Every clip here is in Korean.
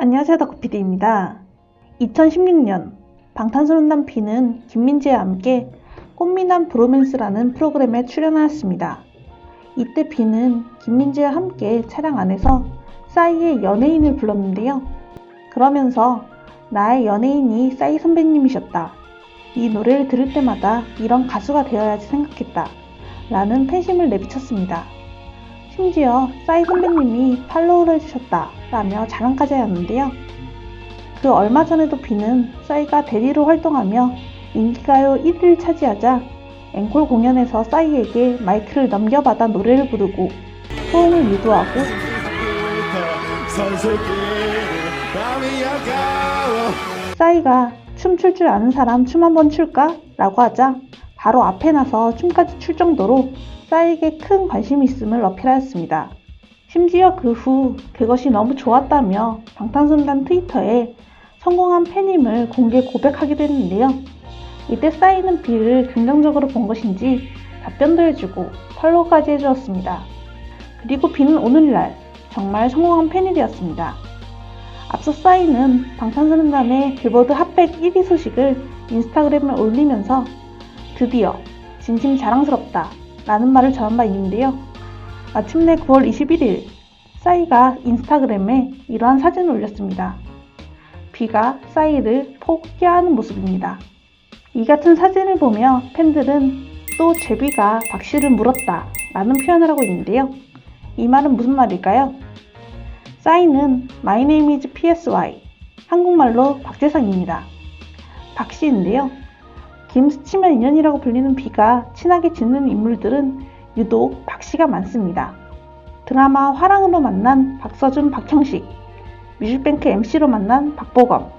안녕하세요 덕후PD입니다. 2016년 방탄소년단 B는 김민재와 함께 꽃미남 브로맨스라는 프로그램에 출연하였습니다. 이때 B는 김민재와 함께 차량 안에서 싸이의 연예인을 불렀는데요. 그러면서 나의 연예인이 싸이 선배님이셨다. 이 노래를 들을 때마다 이런 가수가 되어야지 생각했다. 라는 팬심을 내비쳤습니다. 심지어 싸이 선배님이 팔로우를 해주셨다 라며 자랑까지 하였는데요. 그 얼마 전에도 비는 싸이가 대리로 활동하며 인기가요 1위를 차지하자 앵콜 공연에서 싸이에게 마이크를 넘겨받아 노래를 부르고 호응을 유도하고 싸이가 춤 출 줄 아는 사람 춤 한번 출까? 라고 하자 바로 앞에 나서 춤까지 출 정도로 싸이에게 큰 관심이 있음을 어필하였습니다. 심지어 그 후 그것이 너무 좋았다며 방탄소년단 트위터에 성공한 팬임을 공개 고백하기도 했는데요. 이때 싸이는 비를 긍정적으로 본 것인지 답변도 해주고 팔로우까지 해주었습니다. 그리고 비는 오늘날 정말 성공한 팬이 되었습니다. 앞서 싸이는 방탄소년단의 빌보드 핫백 1위 소식을 인스타그램에 올리면서 드디어 진심 자랑스럽다 라는 말을 전한 바 있는데요. 마침내 9월 21일 싸이가 인스타그램에 이러한 사진을 올렸습니다. 비가 싸이를 폭 껴안는 모습입니다. 이 같은 사진을 보며 팬들은 또 제비가 박씨를 물었다 라는 표현을 하고 있는데요. 이 말은 무슨 말일까요? 싸이는 My name is PSY 한국말로 박재상입니다. 박씨인데요. 김스치면 인연이라고 불리는 비가 친하게 지내는 인물들은 유독 박씨가 많습니다. 드라마 화랑으로 만난 박서준, 박형식, 뮤직뱅크 MC로 만난 박보검,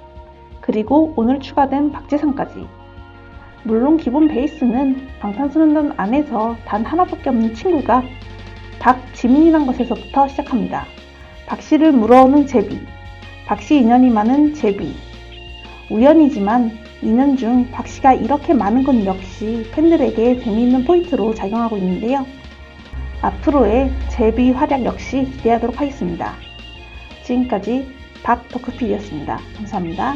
그리고 오늘 추가된 박재상까지. 물론 기본 베이스는 방탄소년단 안에서 단 하나밖에 없는 친구가 박지민이란 것에서부터 시작합니다. 박씨를 물어오는 제비, 박씨 인연이 많은 제비. 우연이지만 2년 중 박씨가 이렇게 많은 건 역시 팬들에게 재미있는 포인트로 작용하고 있는데요. 앞으로의 제비 활약 역시 기대하도록 하겠습니다. 지금까지 박덕후피디였습니다. 감사합니다.